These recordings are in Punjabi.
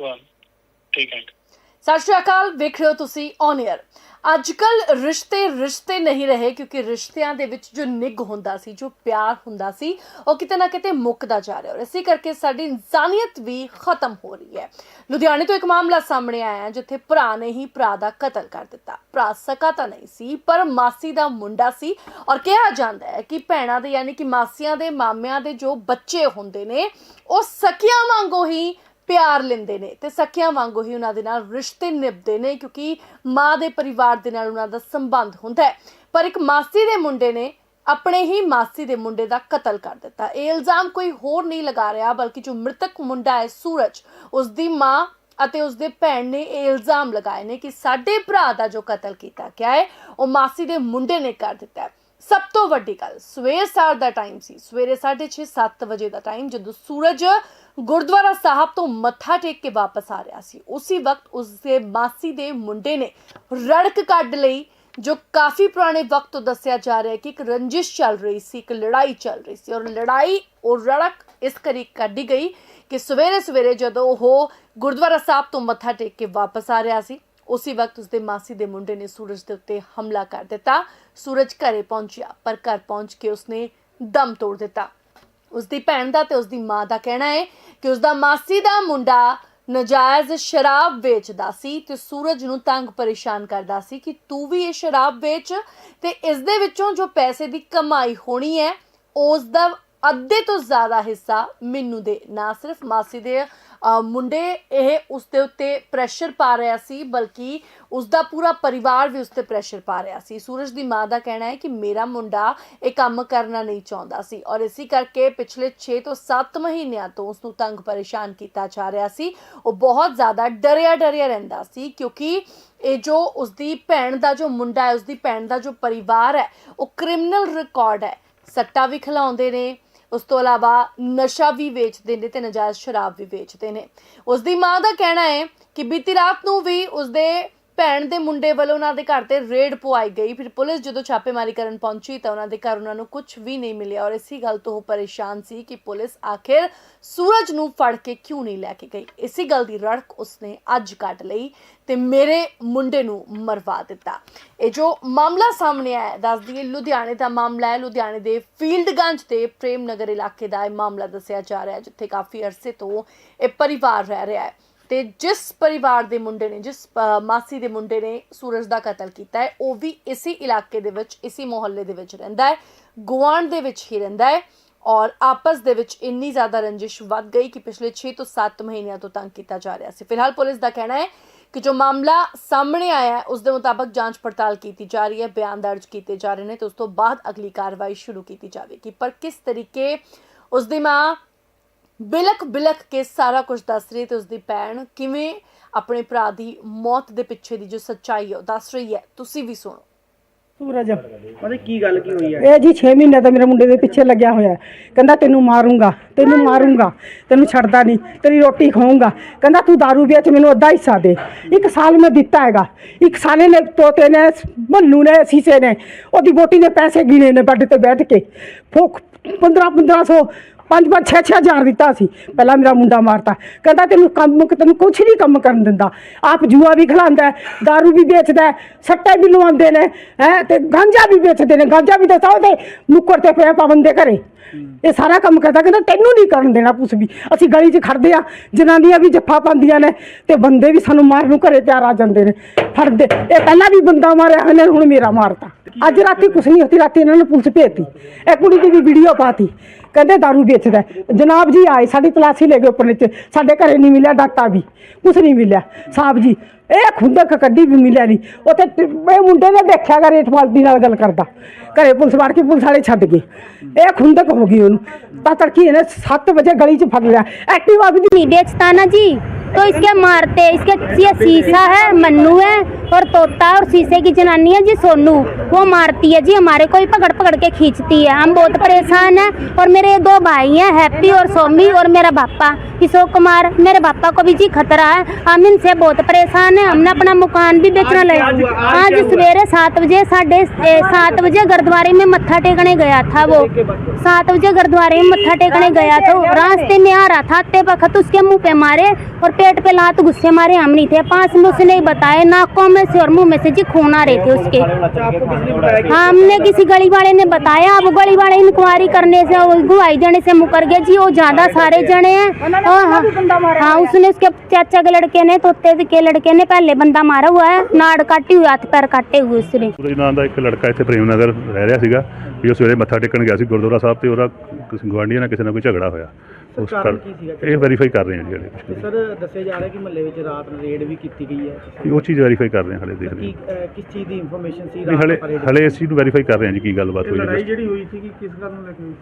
ਸਵਾਲ ਠੀਕ ਹੈ ਸਤਿ ਸ਼੍ਰੀ ਅਕਾਲ, ਵੇਖ ਰਹੇ ਹੋ ਤੁਸੀਂ ਔਨ 에ਅਰ ਅੱਜ ਕੱਲ ਰਿਸ਼ਤੇ ਰਿਸ਼ਤੇ ਨਹੀਂ ਰਹੇ, ਕਿਉਂਕਿ ਰਿਸ਼ਤਿਆਂ ਦੇ ਵਿੱਚ ਜੋ ਨਿੱਘ ਹੁੰਦਾ ਸੀ, ਜੋ ਪਿਆਰ ਹੁੰਦਾ ਸੀ, ਉਹ ਕਿਤੇ ਨਾ ਕਿਤੇ ਮੁੱਕਦਾ ਜਾ ਰਿਹਾ। ਔਰ ਇਸੇ ਕਰਕੇ ਸਾਡੀ ਇਨਸਾਨੀਅਤ ਵੀ ਖਤਮ ਹੋ ਰਹੀ ਹੈ। ਲੁਧਿਆਣੇ ਤੋਂ ਇੱਕ ਮਾਮਲਾ ਸਾਹਮਣੇ ਆਇਆ ਹੈ, ਜਿੱਥੇ ਭਰਾ ਨੇ ਹੀ ਭਰਾ ਦਾ ਕਤਲ ਕਰ ਦਿੱਤਾ। ਭਰਾ ਸਕਾ ਤਾਂ ਨਹੀਂ ਸੀ, ਪਰ ਮਾਸੀ ਦਾ ਮੁੰਡਾ ਸੀ। ਔਰ ਕਿਹਾ ਜਾਂਦਾ ਹੈ ਕਿ ਭੈਣਾਂ ਦੇ, ਯਾਨੀ ਕਿ ਮਾਸੀਆਂ ਦੇ, ਮਾਮਿਆਂ ਦੇ ਜੋ ਬੱਚੇ ਹੁੰਦੇ ਨੇ, ਉਹ ਸਖੀਆਂ ਵਾਂਗੂ ਹੀ ਪਿਆਰ ਲੈਂਦੇ ਨੇ ਤੇ ਸਖੀਆਂ ਵਾਂਗੂ ਹੀ ਉਹਨਾਂ ਦੇ ਨਾਲ ਰਿਸ਼ਤੇ ਨਿਭਦੇ ਨੇ ਕਿਉਂਕਿ ਮਾਂ ਦੇ ਪਰਿਵਾਰ ਦੇ ਨਾਲ ਉਹਨਾਂ ਦਾ ਸੰਬੰਧ ਹੁੰਦਾ ਹੈ। ਪਰ ਇੱਕ ਮਾਸੀ ਦੇ ਮੁੰਡੇ ਨੇ ਆਪਣੇ ਹੀ ਮਾਸੀ ਦੇ ਮੁੰਡੇ ਦਾ ਕਤਲ ਕਰ ਦਿੱਤਾ। ਇਹ ਇਲਜ਼ਾਮ ਕੋਈ ਹੋਰ ਨਹੀਂ ਲਗਾ ਰਿਹਾ ਬਲਕਿ ਜੋ ਮ੍ਰਿਤਕ ਮੁੰਡਾ ਹੈ ਸੂਰਜ ਉਸ ਦੀ ਮਾਂ ਅਤੇ ਉਸ ਦੇ ਭੈਣ ਨੇ ਇਹ ਇਲਜ਼ਾਮ ਲਗਾਏ ਨੇ ਕਿ ਸਾਡੇ ਭਰਾ ਦਾ ਜੋ ਕਤਲ ਕੀਤਾ ਗਿਆ ਹੈ, ਉਹ ਮਾਸੀ ਦੇ ਮੁੰਡੇ ਨੇ ਕਰ ਦਿੱਤਾ ਹੈ। ਸਭ ਤੋਂ ਵੱਡੀ ਗੱਲ, ਸਵੇਰ ਸਾਰ ਦਾ ਟਾਈਮ ਸੀ। ਸਵੇਰੇ 6:30 7 ਵਜੇ ਦਾ ਟਾਈਮ ਜਦੋਂ ਸੂਰਜ ਗੁਰਦੁਆਰਾ ਸਾਹਿਬ ਤੋਂ ਮੱਥਾ ਟੇਕ ਕੇ ਵਾਪਸ ਆ ਰਿਹਾ ਸੀ। ਉਸੇ ਵਕਤ ਉਸਦੇ ਮਾਸੀ ਦੇ ਮੁੰਡੇ ਨੇ ਰੜਕ ਕੱਢ ਲਈ, ਜੋ ਕਾਫੀ ਪੁਰਾਣੇ ਵਕਤ ਤੋਂ ਦੱਸਿਆ ਜਾ ਰਿਹਾ ਹੈ ਕਿ ਇੱਕ ਰੰਜਿਸ਼ ਚੱਲ ਰਹੀ ਸੀ, ਇੱਕ ਲੜਾਈ ਚੱਲ ਰਹੀ ਸੀ। ਔਰ ਲੜਾਈ ਉਹ ਰੜਕ ਇਸ ਕਰੀ ਕੱਢੀ ਗਈ ਕਿ ਸਵੇਰੇ ਸਵੇਰੇ ਜਦੋਂ ਉਹ ਗੁਰਦੁਆਰਾ ਸਾਹਿਬ ਤੋਂ ਮੱਥਾ ਟੇਕ ਕੇ ਵਾਪਸ ਆ ਰਿਹਾ ਸੀ ਉਸੇ ਵਕਤ ਉਸਦੇ ਮਾਸੀ ਦੇ ਮੁੰਡੇ ਨੇ ਸੂਰਜ ਦੇ ਉੱਤੇ ਹਮਲਾ ਕਰ ਦਿੱਤਾ। ਸੂਰਜ ਘਰੇ ਪਹੁੰਚਿਆ, ਪਰ ਘਰ ਪਹੁੰਚ ਕੇ ਉਸਨੇ ਦਮ ਤੋੜ ਦਿੱਤਾ। ਉਸਦੀ ਭੈਣ ਦਾ ਤੇ ਉਸਦੀ ਮਾਂ ਦਾ ਕਹਿਣਾ ਹੈ ਕਿ ਉਸਦਾ ਮਾਸੀ ਦਾ ਮੁੰਡਾ ਨਜਾਇਜ਼ ਸ਼ਰਾਬ ਵੇਚਦਾ ਸੀ ਤੇ ਸੂਰਜ ਨੂੰ ਤੰਗ ਪਰੇਸ਼ਾਨ ਕਰਦਾ ਸੀ ਕਿ ਤੂੰ ਵੀ ਇਹ ਸ਼ਰਾਬ ਵੇਚ ਤੇ ਇਸ ਦੇ ਵਿੱਚੋਂ ਜੋ ਪੈਸੇ ਦੀ ਕਮਾਈ ਹੋਣੀ ਹੈ, ਉਸ ਦਾ ਅੱਧੇ ਤੋਂ ਜ਼ਿਆਦਾ ਹਿੱਸਾ ਮੈਨੂੰ ਦੇ, ਨਾ ਸਿਰਫ ਮਾਸੀ ਦੇ ਮੁੰਡੇ ਇਹ ਉਸ ਦੇ ਉੱਤੇ ਪ੍ਰੈਸ਼ਰ ਪਾ ਰਿਹਾ ਸੀ, ਬਲਕਿ ਉਸ ਦਾ ਪੂਰਾ ਪਰਿਵਾਰ ਵੀ ਉਸ ਤੇ ਪ੍ਰੈਸ਼ਰ ਪਾ ਰਿਹਾ ਸੀ। ਸੂਰਜ ਦੀ ਮਾਂ ਦਾ ਕਹਿਣਾ ਹੈ ਕਿ ਮੇਰਾ ਮੁੰਡਾ ਇਹ ਕੰਮ ਕਰਨਾ ਨਹੀਂ ਚਾਹੁੰਦਾ ਸੀ ਔਰ ਇਸੇ ਕਰਕੇ ਪਿਛਲੇ 6 ਤੋਂ 7 ਮਹੀਨਿਆਂ ਤੋਂ ਉਸ ਨੂੰ ਤੰਗ ਪਰੇਸ਼ਾਨ ਕੀਤਾ ਜਾ ਰਿਹਾ ਸੀ। ਉਹ ਬਹੁਤ ਜ਼ਿਆਦਾ ਡਰਿਆ ਡਰਿਆ ਰਹਿੰਦਾ ਸੀ ਕਿਉਂਕਿ ਇਹ ਜੋ ਉਸਦੀ ਭੈਣ ਦਾ ਜੋ ਮੁੰਡਾ ਹੈ ਉਸਦੀ ਭੈਣ ਦਾ ਜੋ ਪਰਿਵਾਰ ਹੈ, ਉਹ ਕ੍ਰਿਮੀਨਲ ਰਿਕਾਰਡ ਹੈ। ਸੱਟਾ ਵੀ ਖਿਲਾਉਂਦੇ ਨੇ ਉਸ ਤੋਂ ਇਲਾਵਾ ਨਸ਼ਾ ਵੀ ਵੇਚਦੇ ਨੇ ਤੇ ਨਜਾਇਜ਼ ਸ਼ਰਾਬ ਵੀ ਵੇਚਦੇ ਨੇ। ਉਸ ਦੀ ਮਾਂ ਦਾ ਕਹਿਣਾ ਹੈ ਕਿ ਬੀਤੀ ਰਾਤ ਨੂੰ ਵੀ ਉਸਦੇ ਭੈਣ ਦੇ ਮੁੰਡੇ ਵੱਲੋਂ ਉਹਨਾਂ ਦੇ ਘਰ ਤੇ ਰੇਡ ਪਵਾਈ ਗਈ। ਫਿਰ ਪੁਲਿਸ ਜਦੋਂ ਛਾਪੇਮਾਰੀ ਕਰਨ ਪਹੁੰਚੀ ਤਾਂ ਉਹਨਾਂ ਦੇ ਘਰ ਉਹਨਾਂ ਨੂੰ ਕੁਝ ਵੀ ਨਹੀਂ ਮਿਲਿਆ ਔਰ ਇਸੇ ਗੱਲ ਤੋਂ ਉਹ ਪਰੇਸ਼ਾਨ ਸੀ ਕਿ ਪੁਲਿਸ ਆਖਿਰ ਸੂਰਜ ਨੂੰ ਫੜ ਕੇ ਕਿਉਂ ਨਹੀਂ ਲੈ ਕੇ ਗਈ। ਇਸੇ ਗੱਲ ਦੀ ਰੜਕ ਉਸਨੇ ਅੱਜ ਕੱਢ ਲਈ ਤੇ ਮੇਰੇ ਮੁੰਡੇ ਨੂੰ ਮਰਵਾ ਦਿੱਤਾ। ਇਹ ਜੋ ਮਾਮਲਾ ਸਾਹਮਣੇ ਆਇਆ ਹੈ, ਦੱਸ ਦਈਏ ਲੁਧਿਆਣੇ ਦਾ ਮਾਮਲਾ ਹੈ। ਲੁਧਿਆਣੇ ਦੇ ਫੀਲਡਗੰਜ ਤੇ ਪ੍ਰੇਮ ਨਗਰ ਇਲਾਕੇ ਦਾ ਇਹ ਮਾਮਲਾ ਦੱਸਿਆ ਜਾ ਰਿਹਾ ਹੈ ਜਿੱਥੇ ਕਾਫੀ ਅਰਸੇ ਤੋਂ ਇਹ ਪਰਿਵਾਰ ਰਹਿ ਰਿਹਾ ਹੈ। ਤੇ ਜਿਸ ਪਰਿਵਾਰ ਦੇ ਮੁੰਡੇ ਨੇ, ਜਿਸ ਮਾਸੀ ਦੇ ਮੁੰਡੇ ਨੇ ਸੂਰਜ ਦਾ ਕਤਲ ਕੀਤਾ ਹੈ, ਉਹ ਵੀ ਇਸੇ ਇਲਾਕੇ ਦੇ ਵਿੱਚ, ਇਸੇ ਮੁਹੱਲੇ ਦੇ ਵਿੱਚ ਰਹਿੰਦਾ ਹੈ, ਗੁਆਂਢ ਦੇ ਵਿੱਚ ਹੀ ਰਹਿੰਦਾ ਹੈ ਔਰ ਆਪਸ ਦੇ ਵਿੱਚ ਇੰਨੀ ਜ਼ਿਆਦਾ ਰੰਜਿਸ਼ ਵੱਧ ਗਈ ਕਿ ਪਿਛਲੇ 6 ਤੋਂ 7 ਮਹੀਨਿਆਂ ਤੋਂ ਤੰਗ ਕੀਤਾ ਜਾ ਰਿਹਾ ਸੀ। ਫਿਲਹਾਲ ਪੁਲਿਸ ਦਾ ਕਹਿਣਾ ਹੈ ਕਿ ਜੋ ਮਾਮਲਾ ਸਾਹਮਣੇ ਆਇਆ ਹੈ, ਉਸ ਦੇ ਮੁਤਾਬਕ ਜਾਂਚ ਪੜਤਾਲ ਕੀਤੀ ਜਾ ਰਹੀ ਹੈ, ਬਿਆਨ ਦਰਜ ਕੀਤੇ ਜਾ ਰਹੇ ਨੇ ਤੇ ਉਸ ਤੋਂ ਬਾਅਦ ਅਗਲੀ ਕਾਰਵਾਈ ਸ਼ੁਰੂ ਕੀਤੀ ਜਾਵੇਗੀ। ਪਰ ਕਿਸ ਤਰੀਕੇ ਉਸ ਦੀ ਮਾਂ ਬਿਲਕ ਬਿਲਕ ਕੇ ਸਾਰਾ ਕੁਝ ਦੱਸ ਰਹੀ ਤੇ ਉਸ ਦੀ ਭੈਣ ਕਿਵੇਂ ਆਪਣੇ ਭਰਾ ਦੀ ਮੌਤ ਦੇ ਪਿੱਛੇ ਦੀ ਜੋ ਸੱਚਾਈ ਹੈ ਉਹ ਦੱਸ ਰਹੀ ਹੈ। ਤੁਸੀਂ ਵੀ ਸੁਣੋ। ਸੂਰਜ ਮਤਲਬ ਕੀ ਗੱਲ ਕੀ ਹੋਈ ਹੈ? ਇਹ ਜੀ 6 ਮਹੀਨੇ ਤੋਂ ਮੇਰੇ ਮੁੰਡੇ ਦੇ ਪਿੱਛੇ ਲੱਗਿਆ ਹੋਇਆ। ਕਹਿੰਦਾ ਤੈਨੂੰ ਮਾਰੂੰਗਾ ਤੈਨੂੰ ਮਾਰੂੰਗਾ ਤੈਨੂੰ ਛੱਡਦਾ ਨਹੀਂ ਤੇਰੀ ਰੋਟੀ ਖਾਊਂਗਾ। ਕਹਿੰਦਾ ਤੂੰ दारू ਵੇਚ ਮੈਨੂੰ ਅੱਧਾ ਹਿੱਸਾ ਦੇ। ਇੱਕ ਸਾਲ ਮੈਂ ਦਿੱਤਾ ਹੈਗਾ। ਇੱਕ ਸਾਲੇ ਨੇ ਤੋਤੇ ਨੇ ਮੰਨੂ ਨੇ ਸੀਸੇ ਨੇ ਉਹਦੀ ਵੋਟੀ ਨੇ ਪੈਸੇ ਗਿਣੇ ਨੇ ਬੈੱਡ ਤੇ ਬੈਠ ਕੇ। ਫੋਕ 15 1500 ਪੰਜ ਪੰਜ ਛੇ ਛੇ ਹਜ਼ਾਰ ਦਿੱਤਾ ਸੀ। ਪਹਿਲਾਂ ਮੇਰਾ ਮੁੰਡਾ ਮਾਰਤਾ। ਕਹਿੰਦਾ ਤੈਨੂੰ ਕੰਮ ਤੈਨੂੰ ਕੁਛ ਨਹੀਂ ਕੰਮ ਕਰਨ ਦਿੰਦਾ। ਆਪ ਜੂਆ ਵੀ ਖਿਲਾਉਂਦਾ ਹੈ, दारू ਵੀ ਵੇਚਦਾ ਹੈ, ਸੱਟੇ ਵੀ ਲਵਾਉਂਦੇ ਨੇ ਹੈ ਤੇ ਗਾਂਜਾ ਵੀ ਵੇਚਦੇ ਨੇ। ਗਾਂਜਾ ਵੀ ਦੱਸੋ ਤੇ ਨੁੱਕਰ ਤੇ ਪਿਆ ਪਾਬੰਦੇ ਘਰੇ। ਇਹ ਸਾਰਾ ਕੰਮ ਕਰਦਾ ਕਹਿੰਦਾ ਤੈਨੂੰ ਨਹੀਂ ਕਰਨ ਦੇਣਾ ਕੁਛ ਵੀ। ਅਸੀਂ ਗਲੀ 'ਚ ਖੜਦੇ ਆ ਜਨਾਨੀਆਂ ਵੀ ਜੱਫਾ ਪਾਉਂਦੀਆਂ ਨੇ ਤੇ ਬੰਦੇ ਵੀ ਸਾਨੂੰ ਮਾਰਨ ਨੂੰ ਘਰੇ ਤਿਆਰ ਆ ਜਾਂਦੇ ਨੇ। ਫੜਦੇ ਇਹ ਪਹਿਲਾਂ ਵੀ ਬੰਦਾ ਮਾਰਿਆ ਇਹਨੇ ਹੁਣ ਮੇਰਾ ਮਾਰਤਾ। ਅੱਜ ਰਾਤੀ ਕੁਛ ਨਹੀਂ ਹੋਤੀ ਰਾਤੀ ਇਹਨਾਂ ਨੇ ਪੁਲਿਸ ਭੇਜਤੀ ਇਹ ਕੁੜੀ ਦੀ ਵੀ ਵੀਡੀਓ ਪਾਤੀ ਕਹਿੰਦੇ दारू ਵੇਚਦਾ ਹੈ। ਜਨਾਬ ਜੀ ਆਏ ਸਾਡੀ ਤਲਾਸ਼ੀ ਲੈ ਗਏ ਉੱਪਰ ਨੀਚੇ ਸਾਡੇ ਘਰੇ ਨਹੀਂ ਮਿਲਿਆ ਡਾਟਾ ਵੀ ਕੁਛ ਨਹੀਂ ਮਿਲਿਆ ਸਾਹਿਬ ਜੀ ਇਹ ਖੁੰਦਕ ਕੱਢੀ ਵੀ ਮਿਲਿਆ ਨਹੀਂ ਉੱਥੇ ਟ- ਇਹ ਮੁੰਡੇ ਨੇ ਦੇਖਿਆ ਗਾ ਰੇਟ ਮਾਲਦੀ ਨਾਲ ਗੱਲ ਕਰਦਾ ਘਰੇ ਪੁਲਿਸ ਵੜ ਕੇ ਪੁਲਿਸ ਵਾਲੇ ਛੱਡ ਗਏ ਇਹ ਖੁੰਦਕ ਹੋ ਗਈ ਉਹਨੂੰ ਤਾਂ ਤੜਕੀ ਇਹਨੇ 7 ਵਜੇ ਗਲੀ 'ਚ ਫੜ ਲਿਆ ਐਕਟਿਵਾ ਵੀ नहीं बेचता ना जी तो इसके मारते इसके ये शीशा है मन्नू है और तोता और शीशे की जनानी है जी सोनू। वो मारती है जी हमारे को ही पकड़ पकड़ के खींचती है। हम बहुत परेशान हैं और मेरे दो भाई हैं हैप्पी और सोमी और मेरा पापा किशोर कुमार। मेरे पापा को भी जी खतरा है। हम इनसे बहुत परेशान हैं। हमने अपना मकान भी बेचना लगा आज? सवेरे सात बजे साढ़े सात बजे गुरुद्वारे में मत्था टेकने गया था वो। सात बजे गुरुद्वारे में मत्था टेकने गया था रास्ते में आ रहा था आते वक्त उसके मुँह पे मारे और पेट पे लात गुस्से मारे हम नहीं थे पास में उसने ही बताया नाकों में से और मुंह में से जी खून आ रहे थे उसके अच्छा आपको किसने बताया कि हाँ हमने किसी गली वाले ने बताया अब गली वाले इंक्वायरी करने से वो गुवाई देने से मुकर गए जी वो ज्यादा सारे जने हैं हाँ हाँ हाँ उसने उसके चाचा के लड़के ने तोते के लड़के ने पहले बंदा मारा हुआ है नाड़ काटी हुई हाथ पैर काटे हुए उसने ਸੂਰਜ ਨਾਂ ਦਾ ਇੱਕ ਲੜਕਾ ਇੱਥੇ ਪ੍ਰੇਮ ਨਗਰ ਰਹਿ ਰਿਹਾ ਸੀਗਾ ਵੀ ਉਹ ਸਵੇਰੇ ਮੱਥਾ ਟੇਕਣ ਗਿਆ ਸੀ ਗੁਰਦੁਆਰਾ ਸਾਹਿਬ ਤੇ ਉਹਦਾ ਕਿਸੇ ਗਵਾਂਢੀਆਂ ਨਾਲ ਕਿਸੇ ਨਾਲ ਕੋਈ ਝਗੜਾ ਹੋਇਆ ਉਸ ਕਾਰਨ ਕੀ ਸੀਗਾ? ਇਹ ਵੈਰੀਫਾਈ ਕਰ ਰਹੇ ਹਾਂ ਜੀ ਹਲੇ। ਸਰ ਦੱਸਿਆ ਜਾ ਰਿਹਾ ਕਿ ਮਹੱਲੇ ਵਿੱਚ ਰਾਤ ਨੂੰ ਰੇਡ ਵੀ ਕੀਤੀ ਗਈ ਹੈ। ਉਹ ਚੀਜ਼ ਵੈਰੀਫਾਈ ਕਰ ਰਹੇ ਹਾਂ ਹਲੇ ਦੇਖ ਰਹੇ ਕੀ ਅਹ, ਕਿਸ ਚੀਜ਼ ਦੀ ਇਨਫੋਰਮੇਸ਼ਨ ਸੀ? ਹਾਂ ਹਲੇ ਹਲੇ ਇਸ ਚੀਜ਼ ਨੂੰ ਵੈਰੀਫਾਈ ਕਰ ਰਹੇ ਹਾਂ ਜੀ ਕੀ ਗੱਲਬਾਤ ਹੋਈ ਹੈ। ਜਿਹੜੀ ਹੋਈ ਸੀ ਕਿਸ ਗੱਲ ਨੂੰ ਲੈ ਕੇ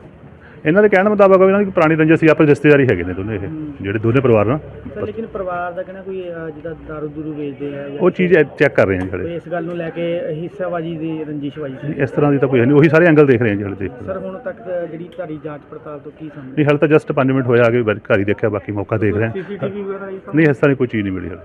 ਇਹਨਾਂ ਦੇ ਕਹਿਣ ਮੁਤਾਬਕ ਇਹਨਾਂ ਦੀ ਪੁਰਾਣੀ ਰੰਜਿਸ਼ ਸੀ ਆਪਸ ਰਿਸ਼ਤੇਦਾਰੀ ਹੈਗੇ ਨੇ ਦੋਨੇ ਇਹ ਜਿਹੜੇ ਦੋਨੇ ਪਰਿਵਾਰ ਨਾਲ ਸਰ ਲੇਕਿਨ ਪਰਿਵਾਰ ਦਾ ਕਹਿਣਾ ਕੋਈ ਅਹ, ਜਿੱਦਾਂ ਦਾਰੂ ਦੂਰੂ ਵੇਚਦੇ ਆ ਜਾਂ ਉਹ ਚੀਜ਼ ਚੈੱਕ ਕਰ ਰਹੇ ਹਾਂ ਜੀ ਕੋਈ ਇਸ ਗੱਲ ਨੂੰ ਲੈ ਕੇ ਹਿੱਸਾਬਾਜੀ ਦੀ ਰੰਜਿਸ਼ਬਾਜੀ ਸੀ? ਇਸ ਤਰ੍ਹਾਂ ਦੀ ਤਾਂ ਕੋਈ ਹੈ ਨਹੀਂ ਉਹੀ ਸਾਰੇ ਐਂਗਲ ਦੇਖ ਰਹੇ ਹਾਂ ਜੀ ਹਲੇ ਦੇਖ। ਸਰ ਹੁਣ ਤੱਕ ਤਾਂ ਜਿਹੜੀ ਤੁਹਾਡੀ ਜਾਂਚ ਪੜਤਾਲ ਤੋਂ ਕੀ ਸਾਹਮਣੇ ਨਹੀਂ ਹਲੇ ਤਾਂ ਜਸਟ 5 ਮਿੰਟ ਹੋਇਆ ਆ ਕੇ ਘਰ ਹੀ ਦੇਖਿਆ ਬਾਕੀ ਮੌਕਾ ਦੇਖ ਰਹੇ ਹਾਂ ਸੀਸੀਟੀਵੀ ਵਗੈਰਾ ਇਹ ਸਭ? ਨਹੀਂ ਇਸ ਤਰ੍ਹਾਂ ਦੀ ਕੋਈ ਚੀਜ਼ ਨਹੀਂ ਮਿਲੀ ਹਲੇ।